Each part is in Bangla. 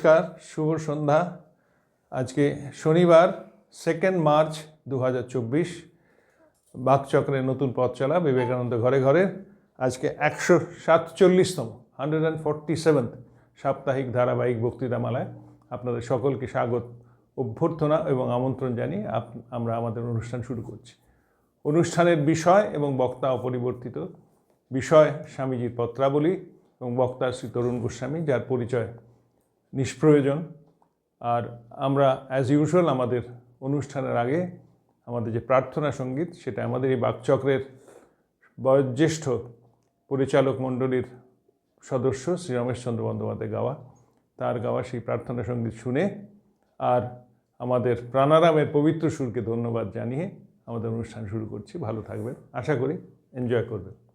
নমস্কার, শুভ সন্ধ্যা। আজকে শনিবার সেকেন্ড মার্চ দু হাজার চব্বিশ। বাকচক্রের নতুন পথ চলা, বিবেকানন্দ ঘরে ঘরে। আজকে একশো সাতচল্লিশতম, হান্ড্রেড অ্যান্ড ফর্টি সেভেন্থ সাপ্তাহিক ধারাবাহিক বক্তৃতামালায় আপনাদের সকলকে স্বাগত, অভ্যর্থনা এবং আমন্ত্রণ জানিয়ে আপ- আমরা আমাদের অনুষ্ঠান শুরু করছি। অনুষ্ঠানের বিষয় এবং বক্তা অপরিবর্তিত, বিষয় স্বামীজির পত্রাবলী এবং বক্তা শ্রী তরুণ গোস্বামী, যার পরিচয় নিষ্প্রয়োজন। আর আমরা অ্যাজ ইউজুয়াল আমাদের অনুষ্ঠানের আগে আমাদের যে প্রার্থনা সংগীত, সেটা আমাদের এই বাকচক্রের বয়োজ্যেষ্ঠ পরিচালক মণ্ডলীর সদস্য শ্রী রমেশচন্দ্র বন্দ্যোপাধ্যায় গাওয়া। তার গাওয়া সেই প্রার্থনা সংগীত শুনে আর আমাদের প্রাণারামের পবিত্র সুরকে ধন্যবাদ জানিয়ে আমাদের অনুষ্ঠান শুরু করছি। ভালো থাকবেন। আশা করি এনজয় করবেন।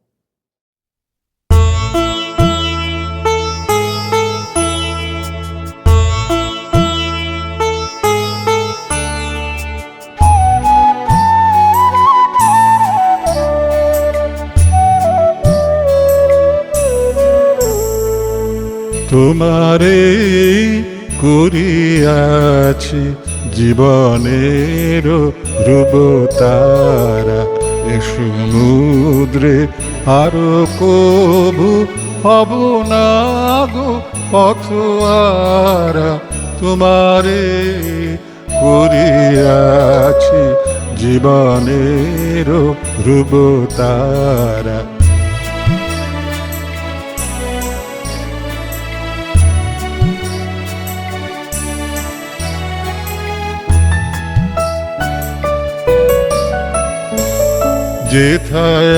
তোমারে করিয়াছি জীবনের ধ্রুবতারা এ সমুদ্রে আরও কবু হব না গো পথোয়ারা তোমারে করিয়াছি জীবনের ধ্রুবতারা যেথায়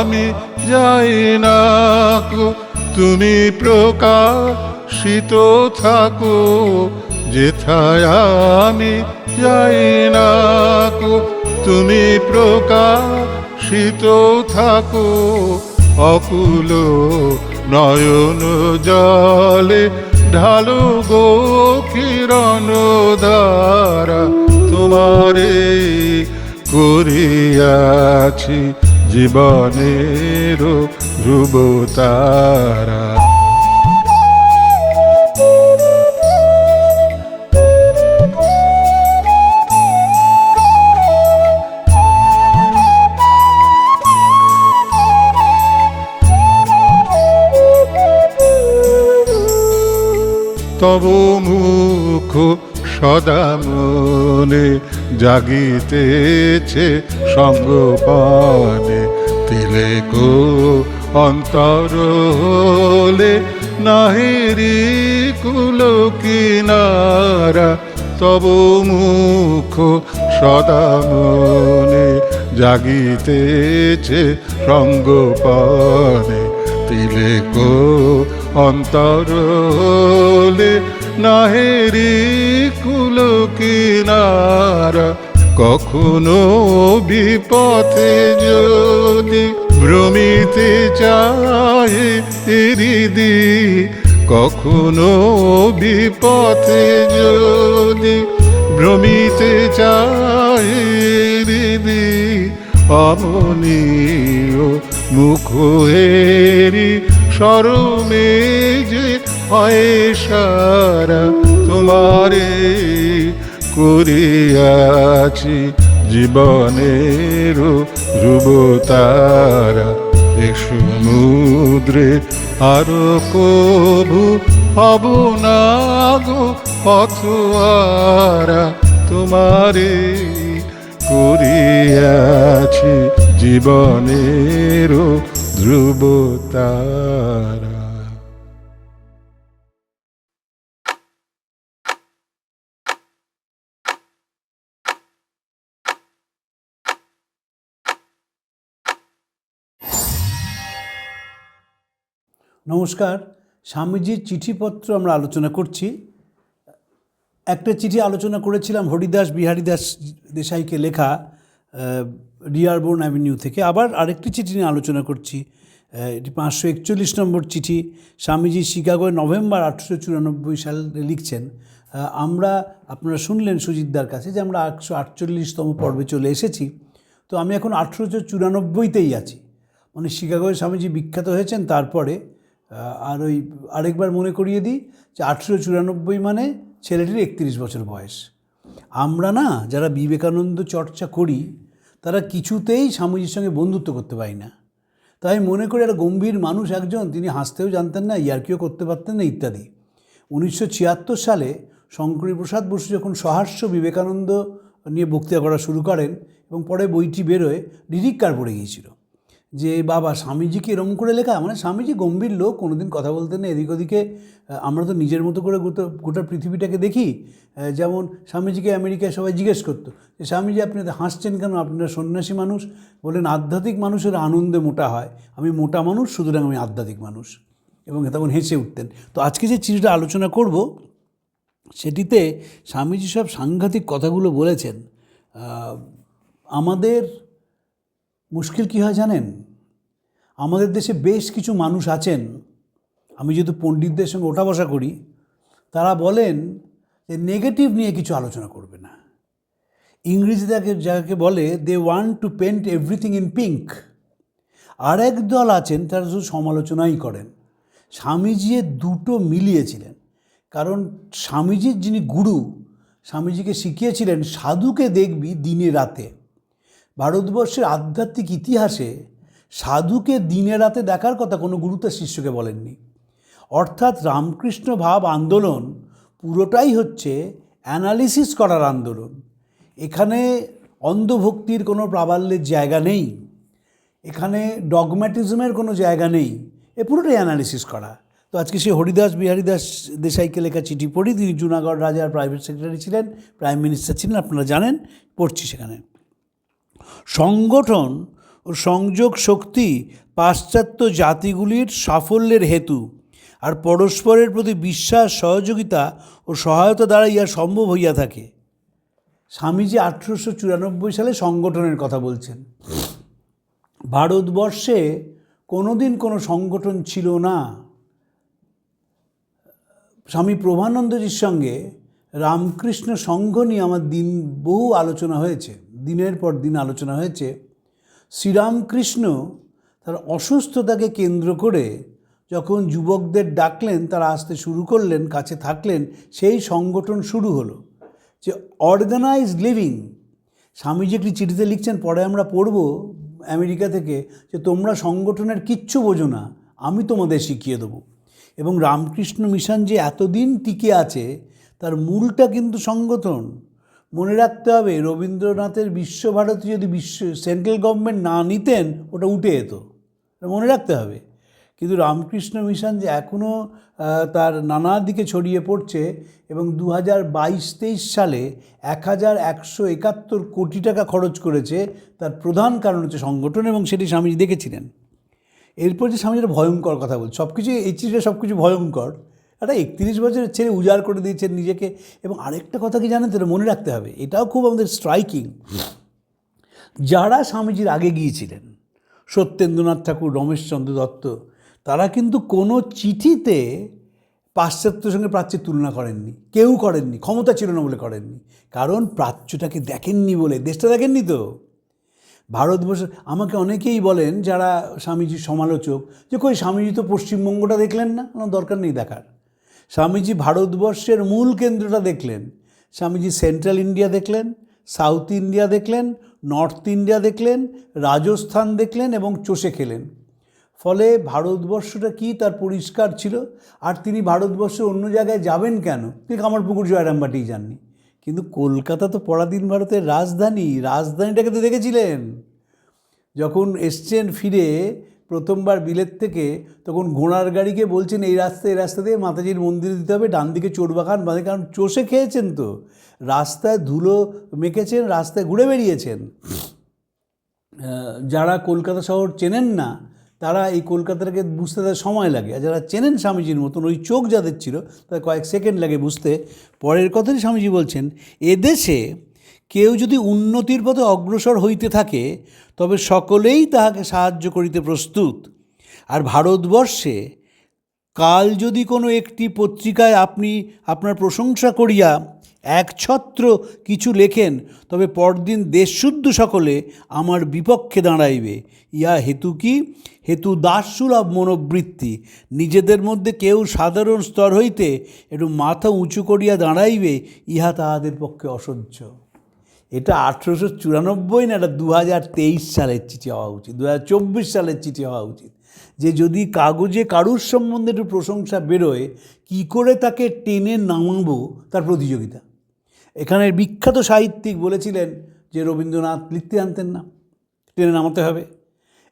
আমি যাই না তুমি প্রকাশিত থাকো। যেথায় আমি যাই না তুমি প্রকাশিত থাকো। অকুল নয়ন জলে ঢালো গো কিরণ দ্বারা তোমারে করিয়াছি জীবনের ধ্রুবতারা। তব মুখ সদা মনে জাগিতেছে সঙ্গপানে। তিলে গো অন্তর হলে নাহিরি কুল কিনারা, তব মুখ সদা মনে জাগিতেছে সঙ্গপানে। তিলে গো অন্তরলে নাহেরি কুল কিনারা, কখনো বিপথে যদি ভ্রমিতে চাহে হৃদি কখনো বিপথে যদি ভ্রমিতে চাহে হৃদি অমনীয় মুখ হেরি সরমে যে হয় তোমারে করিয়াছি জীবনের ধ্রুবতারা। এ সমুদ্রে আরও কভু হব না পথুয়ারা তোমারে করিয়াছি জীবনের ধ্রুবতারা। নমস্কার, স্বামীজির চিঠিপত্র আমরা আলোচনা করছি। একটা চিঠি আলোচনা করেছিলাম হরিদাস বিহারীদাস দেশাইকে লেখা ডিয়ারবোর্ন অ্যাভিনিউ থেকে। আবার আরেকটি চিঠি নিয়ে আলোচনা করছি এটি পাঁচশো একচল্লিশ নম্বর চিঠি। স্বামীজি শিকাগোয় নভেম্বর আঠেরোশো চুরানব্বই সালে লিখছেন আমরা, আপনারা শুনলেন সুজিতদার কাছে যে আমরা একশো আটচল্লিশতম পর্বে চলে এসেছি। তো আমি এখন আঠেরোশো চুরানব্বইতেই আছি। মানে শিকাগোয় স্বামীজি বিখ্যাত হয়েছেন, তারপরে আর ওই আরেকবার মনে করিয়ে দিই যে আঠেরো চুরানব্বই মানে ছেলেটির একত্রিশ বছর বয়স। আমরা না যারা বিবেকানন্দ চর্চা করি, তারা কিছুতেই স্বামীজির সঙ্গে বন্ধুত্ব করতে পারি না। তাই মনে করি একটা গম্ভীর মানুষ একজন, তিনি হাসতেও জানতেন না, ইয়ার্কিও করতে পারতেন না, ইত্যাদি। উনিশশো ছিয়াত্তর সালে শঙ্করী প্রসাদ বসু যখন সহাস্য বিবেকানন্দ নিয়ে বক্তৃতা করা শুরু করেন এবং পরে বইটি বেরোয় রিরিক্কার পড়ে গিয়েছিল। যে, বাবা স্বামীজিকে এরম করে লেখা? মানে স্বামীজি গম্ভীর লোক, কোনোদিন কথা বলতেন না। এদিক ওদিকে আমরা তো নিজের মতো করে গোটা গোটা পৃথিবীটাকে দেখি। যেমন স্বামীজিকে আমেরিকায় সবাই জিজ্ঞেস করতো, যে, স্বামীজি, আপনি হাসছেন কেন? আপনারা সন্ন্যাসী মানুষ। বলেন আধ্যাত্মিক মানুষের আনন্দে মোটা হয়। আমি মোটা মানুষ, সুতরাং আমি আধ্যাত্মিক মানুষ। এবং তখন হেসে উঠতেন। তো আজকে যে চিঠিটা আলোচনা করব, সেটিতে স্বামীজি সব সাংঘাতিক কথাগুলো বলেছেন। আমাদের মুশকিল কী হয় জানেন? আমাদের দেশে বেশ কিছু মানুষ আছেন। আমি যেহেতু পণ্ডিতদের সঙ্গে ওঠা বসা করি, তারা বলেন যে নেগেটিভ নিয়ে কিছু আলোচনা করবে না। ইংরেজিতে যাকে যাকে বলে they want to paint everything in pink আর এক দল আছেন, তারা শুধু সমালোচনাই করেন। স্বামীজি দুটো মিলিয়েছিলেন। কারণ স্বামীজির যিনি গুরু, স্বামীজিকে শিখিয়েছিলেন, সাধুকে দেখবি দিনে রাতে। ভারতবর্ষের আধ্যাত্মিক ইতিহাসে সাধুকে দিনে রাতে দেখার কথা কোনো গুরু তার শিষ্যকে বলেননি। অর্থাৎ রামকৃষ্ণ ভাব আন্দোলন পুরোটাই হচ্ছে অ্যানালিসিস করার আন্দোলন। এখানে অন্ধভক্তির কোনো প্রাবল্যের জায়গা নেই। এখানে ডগম্যাটিজমের কোনো জায়গা নেই। এ পুরোটাই অ্যানালিসিস করা। তো আজকে সে হরিদাস বিহারীদাস দেশাইকে লেখা চিঠি পড়ি, তিনি জুনাগড় রাজার প্রাইভেট সেক্রেটারি ছিলেন প্রাইম মিনিস্টার ছিলেন, আপনারা জানেন, পড়ছি সেখানে। সংগঠন ও সংযোগ শক্তি পাশ্চাত্য জাতিগুলির সাফল্যের হেতু আর পরস্পরের প্রতি বিশ্বাস, সহযোগিতা ও সহায়তা দ্বারা ইহা সম্ভব হইয়া থাকে। স্বামীজি আঠেরোশো চুরানব্বই সালে সংগঠনের কথা বলছেন। ভারতবর্ষে কোনোদিন কোনো সংগঠন ছিল না। স্বামী প্রভানন্দজির সঙ্গে রামকৃষ্ণ সংঘ নিয়ে আমার দিন বহু আলোচনা হয়েছে। দিনের পর দিন আলোচনা হয়েছে, শ্রীরামকৃষ্ণ তার অসুস্থতাকে কেন্দ্র করে যখন যুবকদের ডাকলেন, তারা আসতে শুরু করলেন, কাছে থাকলেন, সেই সংগঠন শুরু হলো যে অর্গানাইজ লিভিং। স্বামীজি একটি চিঠিতে লিখছেন, পরে আমরা পড়ব আমেরিকা থেকে, যে তোমরা সংগঠনের কিচ্ছু বোঝো না, আমি তোমাদের শিখিয়ে দেবো। এবং রামকৃষ্ণ মিশন যে এতদিন টিকে আছে, তার মূলটা কিন্তু সংগঠন। মনে রাখতে হবে, রবীন্দ্রনাথের বিশ্বভারতী যদি বিশ্ব, সেন্ট্রাল গভর্নমেন্ট না নিতেন, ওটা উঠে যেত। মনে রাখতে হবে। কিন্তু রামকৃষ্ণ মিশন যে এখনও তার নানা দিকে ছড়িয়ে পড়ছে এবং দু হাজার বাইশ, তেইশ সালে এক হাজার একশো একাত্তর কোটি টাকা খরচ করেছে, তার প্রধান কারণ হচ্ছে সংগঠন এবং সেটি স্বামীজি দেখেছিলেন। এরপর যে স্বামী ভয়ঙ্কর কথা বলছে সব কিছু এই চিঠিটা সব কিছু ভয়ঙ্কর। একটা একত্রিশ বছরের ছেলে উজাড় করে দিয়েছেন নিজেকে। এবং আরেকটা কথা কি জানেন তো মনে রাখতে হবে, এটাও খুব আমাদের স্ট্রাইকিং যারা স্বামীজির আগে গিয়েছিলেন, সত্যেন্দ্রনাথ ঠাকুর, রমেশচন্দ্র দত্ত, তারা কিন্তু কোনো চিঠিতে পাশ্চাত্যের সঙ্গে প্রাচ্যের তুলনা করেননি। কেউ করেননি, ক্ষমতা ছিল না বলে করেননি। কারণ প্রাচ্যটাকে দেখেননি বলে, দেশটা দেখেননি তো। ভারতবর্ষ, আমাকে অনেকেই বলেন যারা স্বামীজির সমালোচক, যে কই স্বামীজি তো পশ্চিমবঙ্গটা দেখলেন না, কোনো দরকার নেই দেখার। স্বামীজি ভারতবর্ষের মূল কেন্দ্রটা দেখলেন। স্বামীজি সেন্ট্রাল ইন্ডিয়া দেখলেন, সাউথ ইন্ডিয়া দেখলেন, নর্থ ইন্ডিয়া দেখলেন, রাজস্থান দেখলেন এবং চষে খেলেন। ফলে ভারতবর্ষটা কি তার পরিষ্কার ছিল? আর তিনি ভারতবর্ষের অন্য জায়গায় যাবেন কেন? তিনি কামারপুকুর জয়রামবাটিই যাননি। কিন্তু কলকাতা তো পরাধীন ভারতের রাজধানী, রাজধানীটাকে তো দেখেছিলেন। যখন এসছেন ফিরে প্রথমবার বিলেত থেকে তখন ঘোড়ার গাড়িকে বলছেন, এই রাস্তা এই রাস্তা দিয়ে মাতাজির মন্দিরে দিতে হবে, ডান দিকে চোরবাগান বাঁধে কারণ চষে খেয়েছেন তো। রাস্তায় ধুলো মেখেছেন, রাস্তায় ঘুরে বেরিয়েছেন যারা কলকাতা শহর চেনেন না, তারা এই কলকাতাটাকে বুঝতে তাদের সময় লাগে। আর যারা চেনেন স্বামীজির মতন, ওই চোখ যাদের ছিল, তাদের কয়েক সেকেন্ড লাগে বুঝতে। পরের কথাই স্বামীজি বলছেন এদেশে কেউ যদি উন্নতির পথে অগ্রসর হইতে থাকে, তবে সকলেই তাহাকে সাহায্য করিতে প্রস্তুত। আর ভারতবর্ষে কাল যদি কোনো একটি পত্রিকায় আপনি আপনার প্রশংসা করিয়া একছত্র কিছু লেখেন, তবে পরদিন দেশশুদ্ধ সকলে আমার বিপক্ষে দাঁড়াইবে। ইয়া হেতু কি? হেতু দাসসুলভ মনোবৃত্তি। নিজেদের মধ্যে কেউ সাধারণ স্তর হইতে একটু মাথা উঁচু করিয়া দাঁড়াইবে, ইহা তাহাদের পক্ষে অসহ্য। এটা আঠেরোশো চুরানব্বই না, এটা দু হাজার তেইশ সালের চিঠি হওয়া উচিত দু হাজার চব্বিশ সালের চিঠি হওয়া উচিত। যে যদি কাগজে কারুর সম্বন্ধে একটু প্রশংসা বেরোয়, কী করে তাকে টেনে নামাবো তার প্রতিযোগিতা? এখানে বিখ্যাত সাহিত্যিক বলেছিলেন যে রবীন্দ্রনাথ লিখতে জানতেন না, টেনে নামাতে হবে।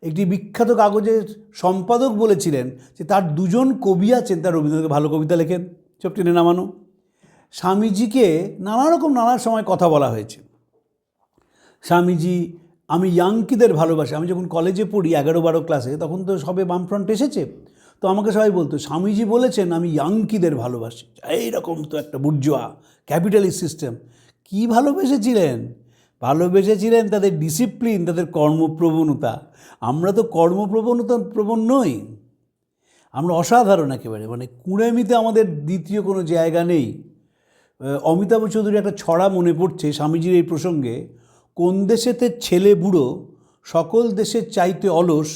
একটি বিখ্যাত কাগজের সম্পাদক বলেছিলেন যে তার দুজন কবি আছেন, তার রবীন্দ্রনাথকে ভালো কবিতা লেখেন, সব টেনে নামানো। স্বামীজিকে নানা রকম নানা সময় কথা বলা হয়েছে। স্বামীজি, আমি ইয়াংকিদের ভালোবাসি। আমি যখন কলেজে পড়ি এগারো বারো ক্লাসে, তখন তো সবে বামফ্রন্ট এসেছে। তো আমাকে সবাই বলতো, স্বামীজি বলেছেন, আমি ইয়াংকিদের ভালোবাসি। এইরকম তো একটা বুর্জোয়া, ক্যাপিটালিস্ট সিস্টেম। কী ভালোবেসেছিলেন? ভালোবেসেছিলেন তাদের ডিসিপ্লিন, তাদের কর্মপ্রবণতা। আমরা তো কর্মপ্রবণতা প্রবণ নই। আমরা অসাধারণ একেবারে। মানে কুঁড়েমিতে আমাদের দ্বিতীয় কোনো জায়গা নেই। অমিতাভ চৌধুরী একটা ছড়া মনে পড়ছে স্বামীজির এই প্রসঙ্গে। কোন দেশেতে ছেলে বুড়ো, সকল দেশের চাইতে অলস,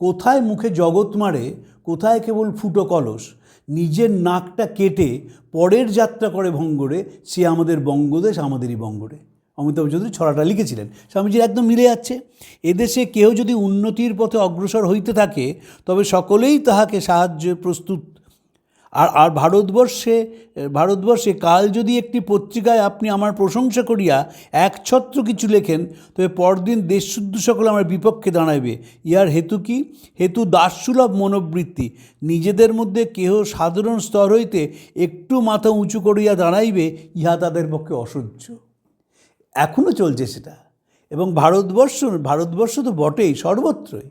কোথায় মুখে জগৎ মারে, কোথায় কেবল ফুটো কলস, নিজের নাকটা কেটে পরের যাত্রা করে ভঙ্গরে, সে আমাদের বঙ্গদেশ, আমাদেরই বঙ্গরে। অমিতাভ চৌধুরী ছড়াটা লিখেছিলেন। স্বামীজির একদম মিলে যাচ্ছে। এদেশে কেউ যদি উন্নতির পথে অগ্রসর হইতে থাকে, তবে সকলেই তাহাকে সাহায্যে প্রস্তুত আর আর ভারতবর্ষে ভারতবর্ষে কাল যদি একটি পত্রিকায় আপনি আমার প্রশংসা করিয়া এক ছত্র কিছু লেখেন, তবে পরদিন দেশশুদ্ধ সকল আমার বিপক্ষে দাঁড়াইবে। ইহার হেতু কি? হেতু দাসসুলভ মনোবৃত্তি। নিজেদের মধ্যে কেহ সাধারণ স্তর হইতে একটু মাথা উঁচু করিয়া দাঁড়াইবে, ইহা তাদের পক্ষে অসহ্য। এখনও চলছে সেটা। এবং ভারতবর্ষ ভারতবর্ষ তো বটেই, সর্বত্রই।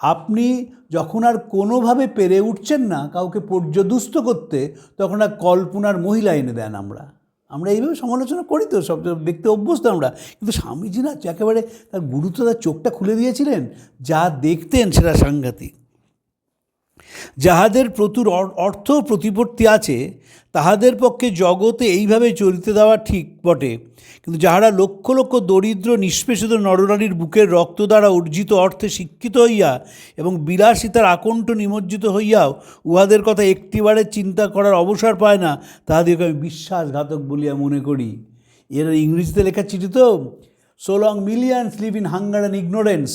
আপনি যখন আর কোনোভাবে পেরে উঠছেন না কাউকে পর্যদুস্ত করতে, তখন আর কল্পনার মহিলা এনে দেন আমরা। আমরা এইভাবে সমালোচনা করি তো, সব দেখতে অভ্যস্ত আমরা। কিন্তু স্বামীজি না একেবারে তার গুরুত্ব, তার চোখটা খুলে দিয়েছিলেন, যা দেখতেন সেটা সাংঘাতিক। যাহাদের প্রচুর অর্থ প্রতিপত্তি আছে, তাহাদের পক্ষে জগতে এইভাবে চলিতে দেওয়া ঠিক বটে। কিন্তু যাহারা লক্ষ লক্ষ দরিদ্র, নিষ্পেষিত নরনারীর বুকের রক্ত দ্বারা অর্জিত অর্থে শিক্ষিত হইয়া এবং বিলাসিতার আকণ্ঠ নিমজ্জিত হইয়াও উহাদের কথা একটিবারে চিন্তা করার অবসর পায় না তাহাদেরকে আমি বিশ্বাসঘাতক বলিয়া মনে করি। এর ইংরেজিতে লেখা চিঠি তো so long millions live in hunger and ignorance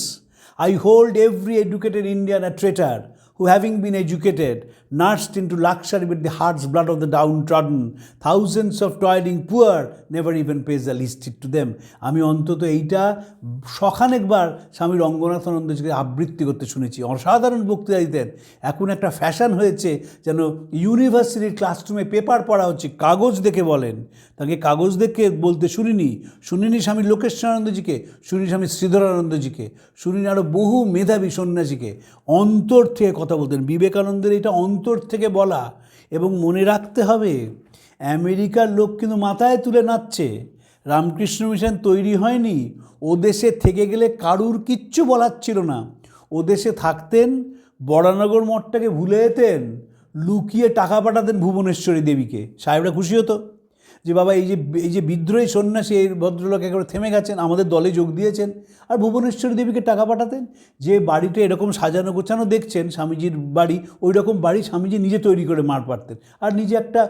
I hold every educated Indian a traitor who, having been educated, nursed into luxury with the heart's blood of the downtrodden, thousands of toiling poor never even pays the least to them. আমি অন্তত এইটা সখানেকবার স্বামী রঙ্গনাথানন্দজিকে আবৃত্তি করতে শুনেছি। অসাধারণ বক্তৃতা দিতেন। এখন একটা ফ্যাশন হয়েছে যেন ইউনিভার্সিটির ক্লাসরুমে পেপার পড়া হচ্ছে কাগজ দেখে বলেন। তাকে কাগজ দেখে বলতে শুনিনি। শুনিনি স্বামী লোকেশ্বরানন্দজিকে শুনিনি স্বামী শ্রীধরানন্দজিকে শুনিনি আরও বহু মেধাবী সন্ন্যাসীকে। অন্তর থেকে কথা বলতেন। বিবেকানন্দের এটা অন্তর থেকে বলা এবং মনে রাখতে হবে, আমেরিকার লোক কিন্তু মাথায় তুলে নাচছে। রামকৃষ্ণ মিশন তৈরি হয়নি, ও দেশে থেকে গেলে কারুর কিচ্ছু বলার ছিল না। ও দেশে থাকতেন বরানগর মঠটাকে ভুলে যেতেন, লুকিয়ে টাকা পাঠাতেন ভুবনেশ্বরী দেবীকে। সাহেবরা খুশি হতো। যে বাবা এই যে এই যে বিদ্রোহী সন্ন্যাসী, এই ভদ্রলোক একেবারে থেমে গেছেন, আমাদের দলে যোগ দিয়েছেন। আর ভুবনেশ্বরী দেবীকে টাকা পাঠাতেন। যে বাড়িটা এরকম সাজানো গোছানো দেখছেন, স্বামীজির বাড়ি ওই রকম বাড়ি স্বামীজি নিজে তৈরি করে মার পারতেন। আর নিজে একটা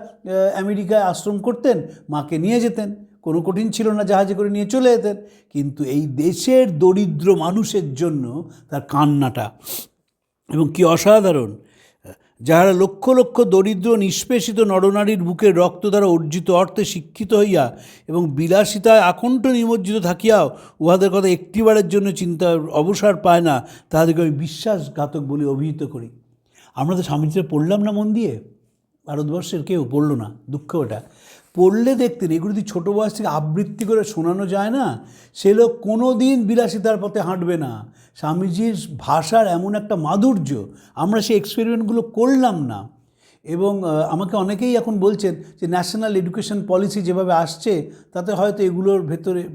আমেরিকায় আশ্রম করতেন, মাকে নিয়ে যেতেন। কোনো কঠিন ছিল না জাহাজে করে নিয়ে চলে যেতেন। কিন্তু এই দেশের দরিদ্র মানুষের জন্য তার কান্নাটা এবং কি অসাধারণ! যাহারা লক্ষ লক্ষ দরিদ্র, নিষ্পেষিত নরনারীর বুকের রক্ত দ্বারা অর্জিত অর্থে শিক্ষিত হইয়া এবং বিলাসিতায় আকণ্ঠ নিমজ্জিত থাকিয়াও উহাদের কথা একটিবারের জন্য চিন্তার অবসর পায় না, তাহাদেরকে আমি বিশ্বাসঘাতক বলে, অভিহিত করি। আমরা তো স্বামীজিরা পড়লাম না মন দিয়ে? ভারতবর্ষের কেউ পড়ল না, দুঃখ ওটা। পড়লে দেখতেন এগুলো যদি ছোটো বয়স থেকে আবৃত্তি করে শোনানো যায় না সে লোক কোনো দিন বিলাসিতার পথে হাঁটবে না। স্বামীজির ভাষার এমন একটা মাধুর্য আমরা সেই এক্সপেরিমেন্টগুলো করলাম না। এবং আমাকে অনেকেই এখন বলছেন যে ন্যাশনাল এডুকেশন পলিসি যেভাবে আসছে তাতে হয়তো এগুলোর ভেতরে আহ,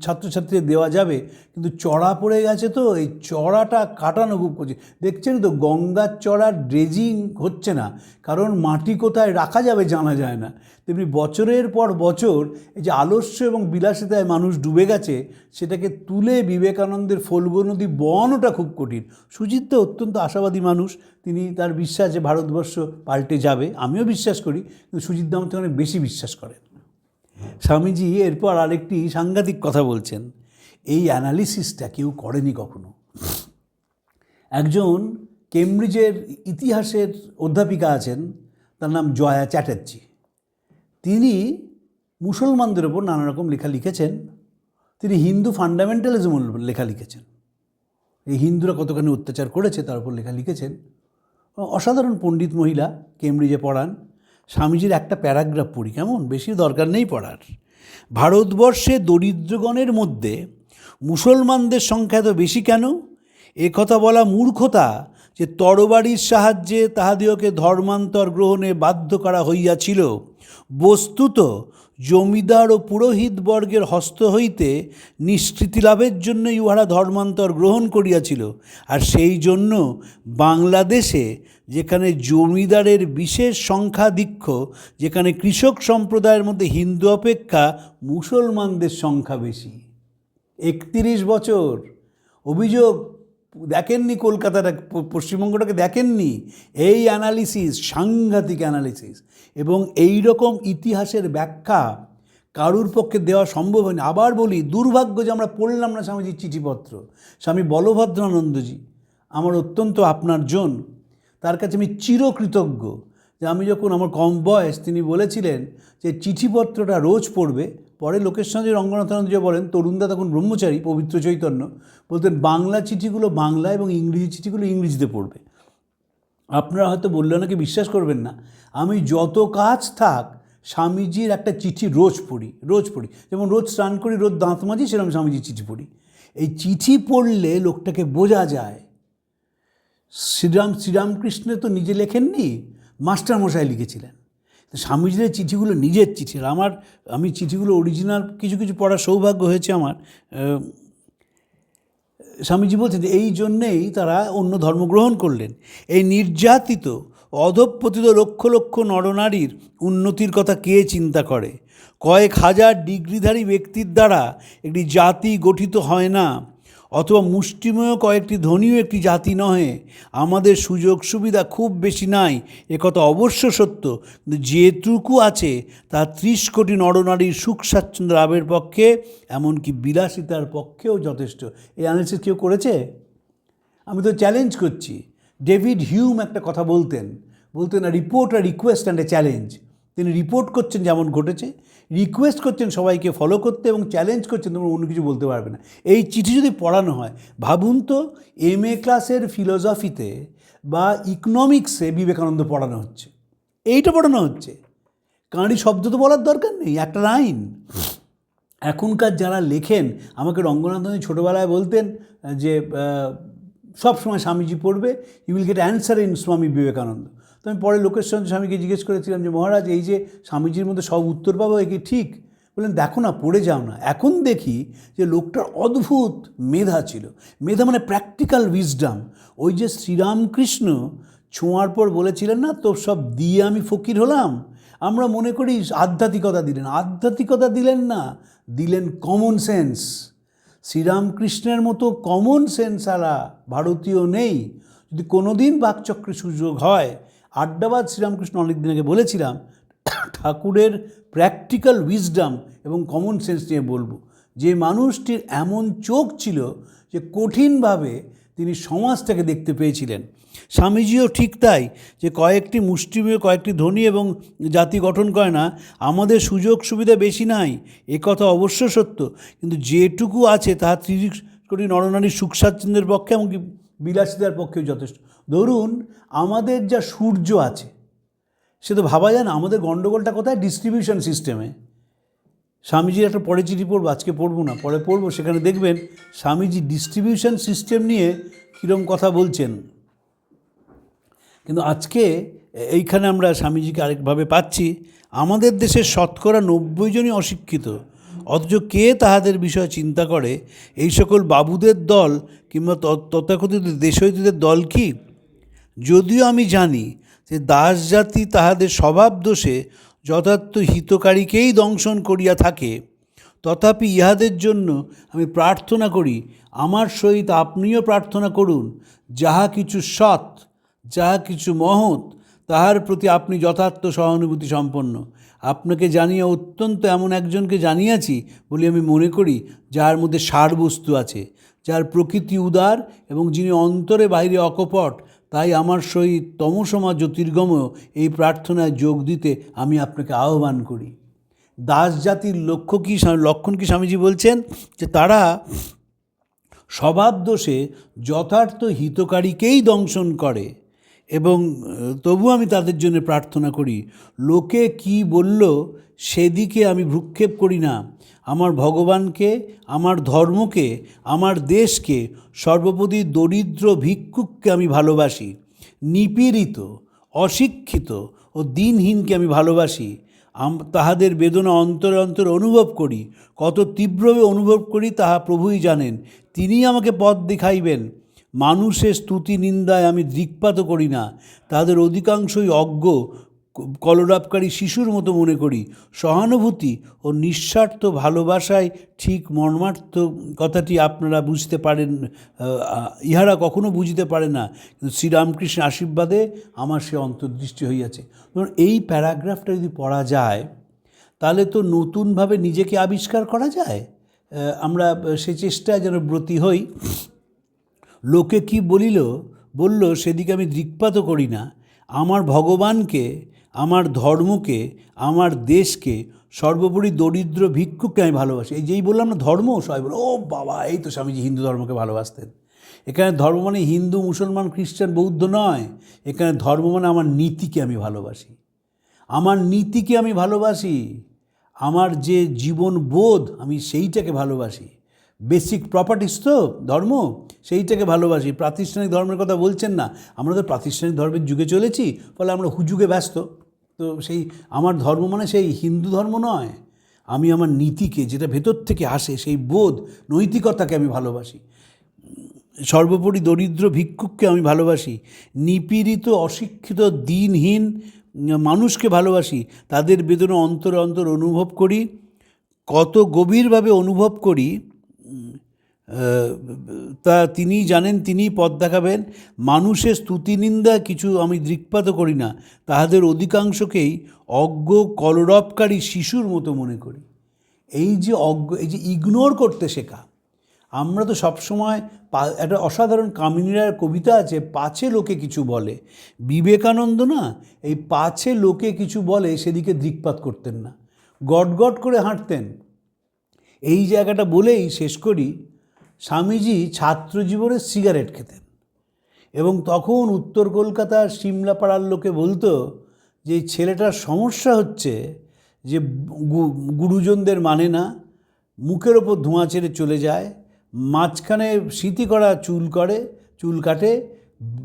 ছাত্রছাত্রীদের দেওয়া যাবে। কিন্তু চড়া পড়ে গেছে তো এই চড়াটা কাটানো খুব করছে দেখছেন তো গঙ্গার চড়ার ড্রেজিং হচ্ছে না কারণ মাটি কোথায় রাখা যাবে জানা যায় না। তেমনি বছরের পর বছর এই যে আলস্য এবং বিলাসিতায় মানুষ ডুবে গেছে, সেটাকে তুলে বিবেকানন্দের ফলগু নদী বনটা খুব কঠিন। সুজিত তো অত্যন্ত আশাবাদী মানুষ, তিনি তার বিশ্বাস যে ভারতবর্ষ পাল্টে যাবে, আমিও বিশ্বাস করি, কিন্তু সুজিত দাম অনেক বেশি বিশ্বাস করেন। স্বামীজি এরপর আরেকটি সাংঘাতিক কথা বলছেন, এই অ্যানালিসিসটা কেউ করেনি কখনো? একজন কেমব্রিজের ইতিহাসের অধ্যাপিকা আছেন, তার নাম জয়া চ্যাটার্জি। তিনি মুসলমানদের ওপর নানা রকম লেখা লিখেছেন। তিনি হিন্দু ফান্ডামেন্টালিজম লেখা লিখেছেন। এই হিন্দুরা কতখানি অত্যাচার করেছে তার উপর লেখা লিখেছেন। অসাধারণ পণ্ডিত মহিলা, কেমব্রিজে পড়ান। স্বামীজির একটা প্যারাগ্রাফ পড়ি, কেমন? বেশি দরকার নেই পড়ার। ভারতবর্ষে দরিদ্রগণের মধ্যে মুসলমানদের সংখ্যা এত বেশি কেন? এ কথা বলা মূর্খতা যে তরবারির সাহায্যে তাহাদিওকে ধর্মান্তর গ্রহণে বাধ্য করা হইয়াছিল, বস্তুত জমিদার ও পুরোহিত বর্গের হস্ত হইতে নিষ্কৃতি লাভের জন্য ইহারা ধর্মান্তর গ্রহণ করিয়াছিল। আর সেই জন্য বাংলাদেশে যেখানে জমিদারের বিশেষ সংখ্যাধিক্য, যেখানে কৃষক সম্প্রদায়ের মধ্যে হিন্দু অপেক্ষা মুসলমানদের সংখ্যা বেশি। একত্রিশ বছর। অভিযোগ দেখেননি কলকাতাটা পশ্চিমবঙ্গটাকে দেখেননি। এই অ্যানালিসিস সাংঘাতিক অ্যানালিসিস এবং এই রকম ইতিহাসের ব্যাখ্যা কারুর পক্ষে দেওয়া সম্ভব হয়নি। আবার বলি, দুর্ভাগ্য যে আমরা পড়লাম না স্বামীজির চিঠিপত্র। স্বামী বলভদ্রানন্দজি, আমার অত্যন্ত আপনার জন, তার কাছে আমি চিরকৃতজ্ঞ যে আমি যখন আমার কম বয়স তিনি বলেছিলেন যে চিঠিপত্রটা রোজ পড়বে পরে সঙ্গে রঙ্গনাথানন্দ যে বলেন, তরুণদা তখন ব্রহ্মচারী, পবিত্র চৈতন্য। বলতেন, বাংলা চিঠিগুলো বাংলা এবং ইংরেজি চিঠিগুলো ইংরেজিতে পড়বে। আপনারা হয়তো বললে নাকি বিশ্বাস করবেন না। আমি যত কাজ থাক, স্বামীজির একটা চিঠি রোজ পড়ি রোজ পড়ি। যেমন রোজ স্নান করি, রোজ দাঁত মাজি, সেরকম স্বামীজির চিঠি পড়ি। এই চিঠি পড়লে লোকটাকে বোঝা যায়, শ্রীরাম, শ্রীরামকৃষ্ণ তো নিজে লেখেননি, মাস্টারমশাই লিখেছিলেন। এই চিঠিগুলো নিজের চিঠি। আমার, আমি চিঠিগুলো অরিজিনাল কিছু কিছু পড়ার সৌভাগ্য হয়েছে আমার। স্বামীজি বলছেন এই জন্যেই তারা অন্য ধর্ম গ্রহণ করলেন। এই নির্যাতিত, অধঃপতিত লক্ষ লক্ষ নরনারীর উন্নতির কথা কে চিন্তা করে? কয়েক হাজার ডিগ্রিধারী ব্যক্তির দ্বারা একটি জাতি গঠিত হয় না। অথবা মুষ্টিমেয় কয়েকটি ধনীও একটি জাতি নহে। আমাদের সুযোগ সুবিধা খুব বেশি নাই। একথা অবশ্য সত্য। কিন্তু যেটুকু আছে, তা ত্রিশ কোটি নরনারীর সুখ স্বাচ্ছন্দ্য লাভের পক্ষে, এমনকি বিলাসিতার পক্ষেও যথেষ্ট। এই অ্যানালিসিস কেউ করেছে? আমি তো চ্যালেঞ্জ করছি। ডেভিড হিউম একটা কথা বলতেন। বলতেন রিপোর্ট আর রিকোয়েস্ট অ্যান্ড এ চ্যালেঞ্জ তিনি রিপোর্ট করছেন যেমন ঘটেছে রিকোয়েস্ট করছেন সবাইকে ফলো করতে এবং চ্যালেঞ্জ করছেন, তোমরা অন্য কিছু বলতে পারবে না। এই চিঠি যদি পড়ানো হয়, ভাবুন তো এম এ ক্লাসের ফিলোসফিতে বা ইকনমিক্সে বিবেকানন্দ পড়ানো হচ্ছে। এইটা পড়ানো হচ্ছে। কাঁড়ি শব্দ তো বলার দরকার নেই, একটা লাইন এখনকার যারা লেখেন, আমাকে রঙ্গনাথনী ছোটোবেলায় বলতেন যে সব সময় স্বামীজি পড়বে you will get answer in Swami Vivekananda তো আমি পরে সঙ্গে স্বামীকে জিজ্ঞেস করেছিলাম যে, মহারাজ, এই যে স্বামীজির মধ্যে সব উত্তর পাবো, এ কি ঠিক? বললেন, দেখো না, পড়ে যাও না। এখন দেখি যে লোকটার অদ্ভুত মেধা ছিল। মেধা মানে প্র্যাকটিক্যাল উইজডাম ওই যে শ্রীরামকৃষ্ণ ছোঁয়ার পর বলেছিলেন না তো সব দিয়ে আমি ফকির হলাম। আমরা মনে করি আধ্যাত্মিকতা দিলেন। আধ্যাত্মিকতা দিলেন না, দিলেন কমন সেন্স শ্রীরামকৃষ্ণের মতো কমন সেন্স আলা ভারতীয় নেই। যদি কোনো দিন বাকচক্রে সুযোগ হয় আড্ডাবাদ শ্রীরামকৃষ্ণ অনেকদিন আগে বলেছিলাম, ঠাকুরের প্র্যাকটিক্যাল উইজডাম এবং কমন সেন্স নিয়ে বলব। যে মানুষটির এমন চোখ ছিল যে কঠিনভাবে তিনি সমাজটাকে দেখতে পেয়েছিলেন। স্বামীজিও ঠিক তাই যে কয়েকটি মুষ্টিমেয়, কয়েকটি ধনী এবং জাতি গঠন করে না, আমাদের সুযোগ সুবিধা বেশি নাই, এ কথা অবশ্য সত্য। কিন্তু যেটুকু আছে, তাহা ত্রিশ কোটি নরনারী সুখ স্বাচ্ছন্দ্যের পক্ষে এমনকি বিলাসিতার পক্ষেও যথেষ্ট। ধরুন আমাদের যা সূর্য আছে, সে তো ভাবা যায় না আমাদের গণ্ডগোলটা কোথায়? ডিস্ট্রিবিউশন সিস্টেমে স্বামীজির একটা পরে চিঠি পড়ব আজকে পড়ব না, পরে পড়ব, সেখানে দেখবেন স্বামীজি ডিস্ট্রিবিউশন সিস্টেম নিয়ে কীরকম কথা বলছেন। কিন্তু আজকে এইখানে আমরা স্বামীজিকে আরেকভাবে পাচ্ছি, আমাদের দেশের শতকরা নব্বই জনই অশিক্ষিত, অথচ কে তাহাদের বিষয়ে চিন্তা করে? এই সকল বাবুদের দল কিংবা তথাকথিত দেশৈতদের দল কি? যদিও আমি জানি যে দাস জাতি তাহাদের স্বভাব দোষে যথার্থ হিতকারীকেই দংশন করিয়া থাকে, তথাপি ইহাদের জন্য আমি প্রার্থনা করি, আমার সহিত আপনিও প্রার্থনা করুন, যাহা কিছু সৎ, যাহা কিছু মহৎ, তাহার প্রতি আপনি যথার্থ সহানুভূতি সম্পন্ন। আপনাকে জানিয়ে অত্যন্ত এমন একজনকে জানিয়াছি বলে আমি মনে করি যার মধ্যে সারবস্তু আছে, যার প্রকৃতি উদার এবং যিনি অন্তরে বাইরে অকপট তাই আমার সহিত তমসমা জ্যোতির্গম এই প্রার্থনায় যোগ দিতে আমি আপনাকে আহ্বান করি। দাস জাতির লক্ষ্য কি লক্ষণ কি স্বামীজি বলছেন? যে তারা স্বভাব দোষে যথার্থ হিতকারীকেই দংশন করে এবং তবু আমি তাদের জন্য প্রার্থনা করি, লোকে কি বলল সেদিকে আমি ভ্রুক্ষেপ করি না। আমার ভগবানকে, আমার ধর্মকে, আমার দেশকে সর্বপ্রতি দরিদ্র ভিক্ষুককে আমি ভালোবাসি। নিপীড়িত, অশিক্ষিত ও দিনহীনকে আমি ভালোবাসি। তাহাদের বেদনা অন্তরে অন্তরে অনুভব করি। কত তীব্রভাবে অনুভব করি তাহা প্রভুই জানেন। তিনিই আমাকে পথ দেখাইবেন। মানুষের স্তুতি নিন্দায় আমি দৃকপাতও করি না। তাদের অধিকাংশই অজ্ঞ কলরাপকারী শিশুর মতো মনে করি। সহানুভূতি ও নিঃস্বার্থ ভালোবাসায় ঠিক মর্মার্থ কথাটি আপনারা বুঝতে পারেন ইহারা কখনো বুঝতে পারে না। কিন্তু শ্রীরামকৃষ্ণ আশীর্বাদে আমার সে অন্তর্দৃষ্টি হইয়াছে। ধরুন, এই প্যারাগ্রাফটা যদি পড়া যায়, তাহলে তো নতুনভাবে নিজেকে আবিষ্কার করা যায়। আমরা সে চেষ্টায় যেন ব্রতী হই। লোকে কি বলিল? বলল, সেদিকে আমি দৃকপাতও করি না। আমার ভগবানকে আমার ধর্মকে, আমার দেশকে সর্বোপরি দরিদ্র ভিক্ষুককে আমি ভালোবাসি। এই যেই বললাম না ধর্ম, সবাই বলো, ও বাবা, এই তো স্বামীজি হিন্দু ধর্মকে ভালোবাসতেন। এখানে ধর্ম মানে হিন্দু, মুসলমান, খ্রিস্টান, বৌদ্ধ নয়। এখানে ধর্ম মানে আমার নীতিকে আমি ভালোবাসি। আমার নীতিকে আমি ভালোবাসি। আমার যে জীবন বোধ, আমি সেইটাকে ভালোবাসি। বেসিক প্রপার্টিস তো ধর্ম, সেইটাকে ভালোবাসি। প্রাতিষ্ঠানিক ধর্মের কথা বলছেন না। আমরা তো প্রাতিষ্ঠানিক ধর্মের যুগে চলেছি, ফলে আমরা হুযুগে ব্যস্ত। তো সেই আমার ধর্ম মানে সেই হিন্দু ধর্ম নয়। আমি আমার নীতিকে যেটা ভেতর থেকে আসে সেই বোধ, নৈতিকতাকে আমি ভালোবাসি। সর্বোপরি দরিদ্র ভিক্ষুককে আমি ভালোবাসি। নিপীড়িত, অশিক্ষিত, দিনহীন মানুষকে ভালোবাসি। তাদের বেদনা অন্তর অন্তর অনুভব করি। কত গভীরভাবে অনুভব করি তা তিনি জানেন, তিনিই পথ দেখাবেন। মানুষের স্তুতি নিন্দা কিছু আমি দৃকপাতও করি না। তাহাদের অধিকাংশকেই অজ্ঞ, কলরবকারী শিশুর মতো মনে করি। এই যে অজ্ঞ, এই যে ইগনোর করতে শেখা। আমরা তো সবসময় একটা অসাধারণ কামিনীরার কবিতা আছে, পাছে লোকে কিছু বলে। বিবেকানন্দ না, এই পাছে লোকে কিছু বলে, সেদিকে দৃকপাত করতেন না। গট গট করে হাঁটতেন। এই জায়গাটা বলেই শেষ করি স্বামীজি ছাত্র জীবনে সিগারেট খেতেন এবং তখন উত্তর কলকাতার সিমলাপাড়ার লোকে বলতো যে ছেলেটার সমস্যা হচ্ছে যে গুরুজনদের মানে না, মুখের ওপর ধোঁয়া ছেড়ে চলে যায়, মাঝখানে স্মৃতি করা চুল করে, চুল কাটে,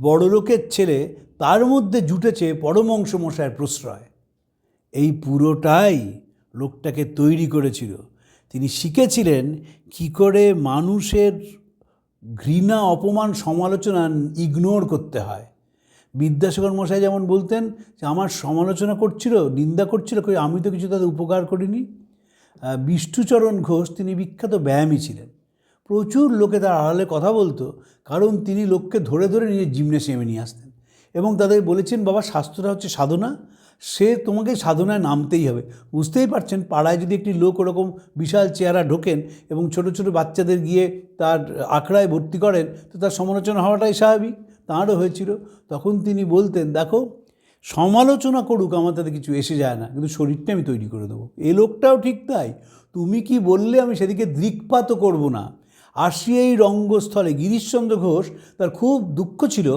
বড় লোকের ছেলে তার মধ্যে জুটেছে পরমংশ মশায়ের প্রশ্রয়। এই পুরোটাই লোকটাকে তৈরি করেছিল। তিনি শিখেছিলেন কি করে মানুষের ঘৃণা, অপমান, সমালোচনা ইগনোর করতে হয়। বিদ্যাসাগর মশাই যেমন বলতেন যে, আমার সমালোচনা করছিল, নিন্দা করছিল, কই আমি তো কিছু তাদের উপকার করিনি। বিষ্ণুচরণ ঘোষ তিনি বিখ্যাত ব্যায়ামী ছিলেন। প্রচুর লোকে তার আড়ালে কথা বলতো, কারণ তিনি লোককে ধরে ধরে নিজের জিমনেসিয়ামে নিয়ে আসতেন। এবং তাদের বলেছেন, বাবা, স্বাস্থ্যটা হচ্ছে সাধনা সে তোমাকে সাধনায় নামতেই হবে। বুঝতেই পারছেন, পাড়ায় যদি একটি লোক ওরকম বিশাল চেহারা ঢোকেন এবং ছোট ছোট বাচ্চাদের গিয়ে তার আখড়ায় ভর্তি করেন, তো তার সমালোচনা হওয়াটাই স্বাভাবিক। তাঁরও হয়েছিল। তখন তিনি বলতেন, দেখো, সমালোচনা করুক, আমার তাতে কিছু এসে যায় না, কিন্তু শরীরটা আমি তৈরি করে দেবো। এ লোকটাও ঠিক তাই। তুমি কি বললে আমি সেদিকে দৃকপাতও করব না? আসি এই রঙ্গস্থলে গিরিশচন্দ্র ঘোষ তার খুব দুঃখ ছিল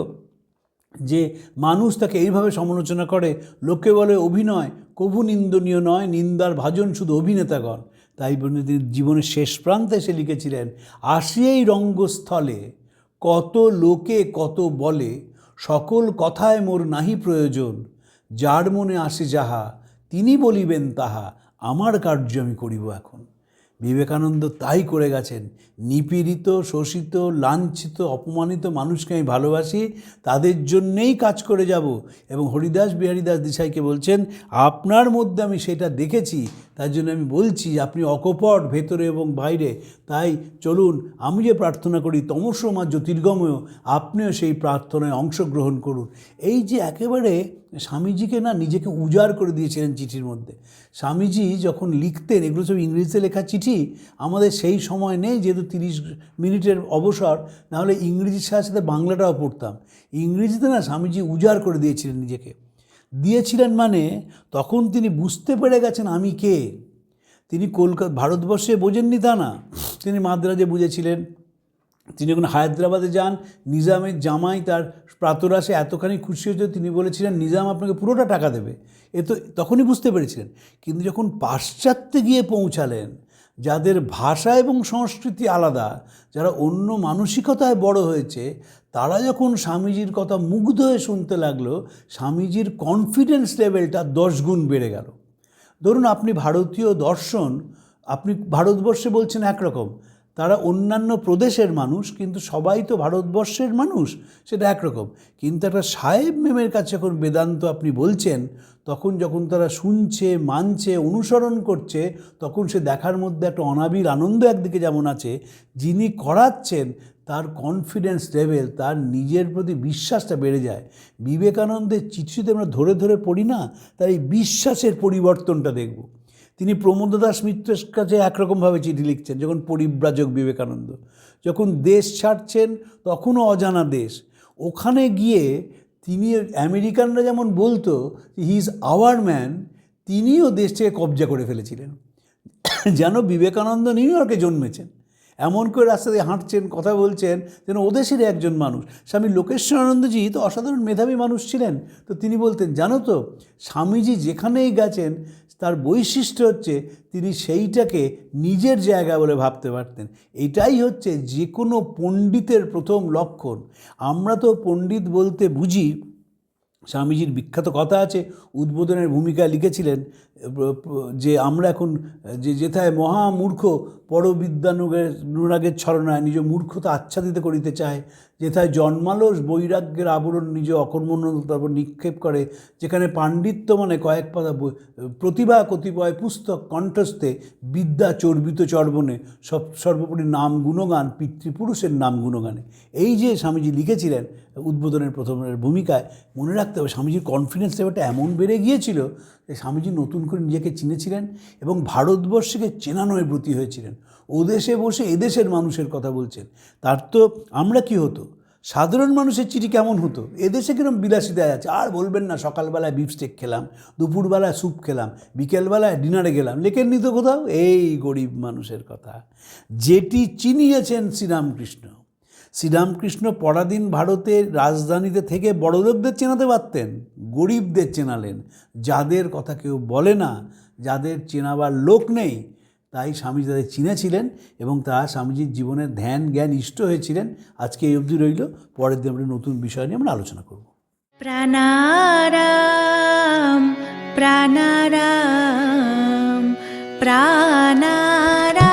যে মানুষ তাকে এইভাবে সমালোচনা করে, লোকে বলে অভিনয়, কভু নিন্দনীয় নয়, নিন্দার ভাজন শুধু অভিনেতাগণ। তাই বলে তিনি জীবনের শেষ প্রান্তে এসে লিখেছিলেন, আসিয়েই রঙ্গস্থলে কত লোকে কত বলে, সকল কথায় মোর নাহি প্রয়োজন, যার মনে আসে যাহা, তিনি বলিবেন তাহা, আমার কার্য আমি করিব এখন। বিবেকানন্দ তাই করে গেছেন। নিপীড়িত, শোষিত, লাঞ্ছিত, অপমানিত মানুষকে আমি ভালোবাসি, তাদের জন্যেই কাজ করে যাব এবং হরিদাস বিহারীদাস দেশাইকে বলছেন, আপনার মধ্যে আমি সেটা দেখেছি, তার জন্য আমি বলছি যে আপনি অকপট ভেতরে এবং বাইরে। তাই চলুন, আমি যে প্রার্থনা করি তমসমা জ্যোতির্গময়, আপনিও সেই প্রার্থনায় অংশগ্রহণ করুন। এই যে একেবারে স্বামীজিকে না নিজেকে উজাড় করে দিয়েছিলেন চিঠির মধ্যে। স্বামীজি যখন লিখতেন, এগুলো সব ইংরেজিতে লেখা চিঠি, আমাদের সেই সময় নেই যেহেতু তিরিশ মিনিটের অবসর, নাহলে ইংরেজির সাথে সাথে বাংলাটাও পড়তাম। ইংরেজিতে না স্বামীজি উজাড় করে দিয়েছিলেন নিজেকে। দিয়েছিলেন মানে তখন তিনি বুঝতে পেরে গেছেন আমি কে। তিনি কলকাতা ভারতবর্ষে বোঝেননি তা না। তিনি মাদ্রাজে বুঝেছিলেন। তিনি যখন হায়দ্রাবাদে যান, নিজামের জামাই তার প্রাতরাশে এতখানি খুশি হয়েছে, তিনি বলেছিলেন, নিজাম আপনাকে পুরোটা টাকা দেবে। এ তো তখনই বুঝতে পেরেছিলেন। কিন্তু যখন পাশ্চাত্যে গিয়ে পৌঁছালেন, যাদের ভাষা এবং সংস্কৃতি আলাদা, যারা অন্য মানসিকতায় বড় হয়েছে, তারা যখন স্বামীজির কথা মুগ্ধ হয়ে শুনতে লাগল, স্বামীজির কনফিডেন্স লেভেলটা দশ গুণ বেড়ে গেল। ধরুন, আপনি ভারতীয় দর্শন, আপনি ভারতবর্ষে বলছেন একরকম তারা অন্যান্য প্রদেশের মানুষ, কিন্তু সবাই তো ভারতবর্ষের মানুষ, সেটা একরকম। কিন্তু একটা সাহেব মেমের কাছে যখন বেদান্ত আপনি বলছেন, তখন যখন তারা শুনছে, মানছে, অনুসরণ করছে, তখন সে দেখার মধ্যে একটা অনাবিল আনন্দ একদিকে যেমন আছে, যিনি করাচ্ছেন, তার কনফিডেন্স লেভেল তার নিজের প্রতি বিশ্বাসটা বেড়ে যায়। বিবেকানন্দের চিঠিতে আমরা ধরে ধরে পড়ি না, তার এই বিশ্বাসের পরিবর্তনটা দেখব। তিনি প্রমোদ দাস মিত্রের কাছে একরকমভাবে চিঠি লিখছেন, যখন পরিব্রাজক বিবেকানন্দ। যখন দেশ ছাড়ছেন, তখনও অজানা দেশ। ওখানে গিয়ে তিনি আমেরিকানরা যেমন বলতো হি ইজ আওয়ার ম্যান তিনিও দেশ থেকে কবজা করে ফেলেছিলেন। যেন বিবেকানন্দ নিউ ইয়র্কে জন্মেছেন। এমন করে রাস্তা দিয়ে হাঁটছেন, কথা বলছেন, যেন ওদেশেরই একজন মানুষ। স্বামী লোকেশ্বরানন্দজি তো অসাধারণ মেধাবী মানুষ ছিলেন। তো তিনি বলতেন, জানো তো, স্বামীজি যেখানেই গেছেন তার বৈশিষ্ট্য হচ্ছে তিনি সেইটাকে নিজের জায়গা বলে ভাবতে পারতেন। এটাই হচ্ছে যে কোনো পণ্ডিতের প্রথম লক্ষণ। আমরা তো পণ্ডিত বলতে বুঝি, স্বামীজির বিখ্যাত কথা আছে, উদ্বোধনের ভূমিকা লিখেছিলেন যে আমরা এখন, যে যেথায় মহামূর্খ পরবিদ্যানুগের, অনুরাগের ছলনায় নিজ মূর্খতা আচ্ছাদিত করিতে চায়, যেথায় জন্মালস বৈরাগ্যের আবরণ নিজ অকর্মণ্যতার নিক্ষেপ করে, যেখানে পাণ্ডিত্য মানে কয়েক পাতা প্রতিভা কতিপয় পুস্তক কণ্ঠস্থে বিদ্যা চর্বিত চর্বণে, সব, সর্বোপরি নাম গুণগান, পিতৃপুরুষের নাম গুণগানে। এই যে স্বামীজি লিখেছিলেন উদ্বোধনের প্রথমের ভূমিকায়, মনে রাখতে হবে স্বামীজির কনফিডেন্স লেভেলটা এমন বেড়ে গিয়েছিল যে স্বামীজি নতুন করে নিজেকে চিনেছিলেন এবং ভারতবর্ষকে চেনানোয় ব্রতী হয়েছিলেন। ও দেশে বসে এদেশের মানুষের কথা বলছেন। তার তো আমরা কি হতো? সাধারণ মানুষের চিঠি কেমন হতো? এদেশে কিরম বিলাসিতায় আছে? আর বলবেন না, সকালবেলায় বিফস্টেক খেলাম, দুপুরবেলায় স্যুপ খেলাম, বিকেলবেলায় ডিনারে গেলাম। লেখেননি তো কোথাও? এই গরিব মানুষের কথা। যেটি চিনিয়েছেন শ্রীরামকৃষ্ণ। শ্রীরামকৃষ্ণ পরাধীন ভারতের রাজধানীতে থেকে বড়লোকদের চেনাতে পারতেন, গরিবদের চেনালেন। যাদের কথা কেউ বলে না, যাদের চেনাবার লোক নেই, তাই স্বামীজি তাদের চিনেছিলেন এবং তা স্বামীজির জীবনের ধ্যান, জ্ঞান, ইষ্ট হয়েছিলেন। আজকে এই অবধি রইল। পরের দিন আমরা নতুন বিষয় নিয়ে আমরা আলোচনা করব। প্রাণারাম প্রাণারাম প্রাণারাম।